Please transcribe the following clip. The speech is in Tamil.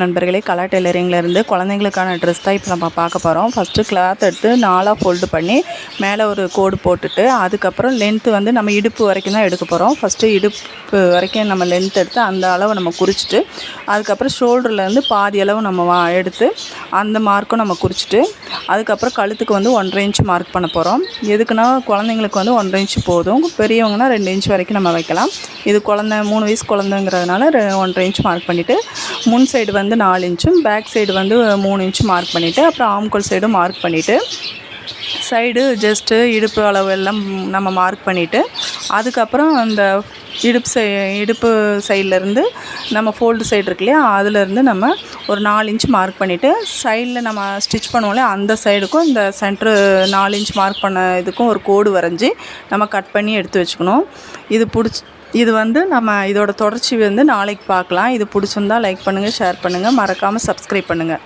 நண்பர்களே கலர் டெய்லரிங்லேருந்து குழந்தைங்களுக்கான ட்ரெஸ் தான் இப்போ நம்ம பார்க்க போகிறோம் ஃபஸ்ட்டு கிளாத் எடுத்து நாலாக ஃபோல்டு பண்ணி மேலே ஒரு கோடு போட்டுட்டு அதுக்கப்புறம் லென்த்து வந்து நம்ம இடுப்பு வரைக்கும் தான் எடுக்க போகிறோம் ஃபஸ்ட்டு இடுப்பு வரைக்கும் நம்ம லென்த் எடுத்து அந்த அளவு நம்ம குறிச்சிட்டு அதுக்கப்புறம் ஷோல்டர்லேருந்து பாதி அளவு நம்ம வா எடுத்து அந்த மார்க்கும் நம்ம குறிச்சிட்டு அதுக்கப்புறம் கழுத்துக்கு வந்து ஒன்றரை இன்ச் மார்க் பண்ண போகிறோம் எதுக்குன்னா குழந்தைங்களுக்கு வந்து ஒன்றரை இன்ச் போதும். பெரியவங்கன்னா ரெண்டு இன்ச் வரைக்கும் நம்ம வைக்கலாம். இது குழந்த மூணு வயசு குழந்தைங்கிறதுனால ரெ- ஒன்றரை இன்ச் மார்க் பண்ணிவிட்டு முன் சைடு வந்து நாலு இன்ச்சும் பேக் சைடு வந்து மூணு இன்ச்சு மார்க் பண்ணிவிட்டு அப்புறம் ஆம்கோல் சைடும் மார்க் பண்ணிவிட்டு சைடு ஜஸ்ட்டு இடுப்பு அளவு எல்லாம் நம்ம மார்க் பண்ணிவிட்டு அதுக்கப்புறம் அந்த இடுப்பு சை இடுப்பு சைட்லேருந்து நம்ம ஃபோல்டு சைடு இருக்கு இல்லையா அதுலேருந்து நம்ம ஒரு நாலு இன்ச் மார்க் பண்ணிவிட்டு சைடில் நம்ம ஸ்டிச் பண்ணுவோம்ல அந்த சைடுக்கும் இந்த சென்ட்ரு நாலு இன்ச் மார்க் பண்ண இதுக்கும் ஒரு கோடு வரைஞ்சி நம்ம கட் பண்ணி எடுத்து வச்சுக்கணும். இது பிடிச்சி இது வந்து நம்ம இதோட தொடர்ச்சி வந்து நாளைக்கு பார்க்கலாம். இது பிடிச்சிருந்தா லைக் பண்ணுங்கள் ஷேர் பண்ணுங்கள் மறக்காமல் சப்ஸ்கிரைப் பண்ணுங்கள்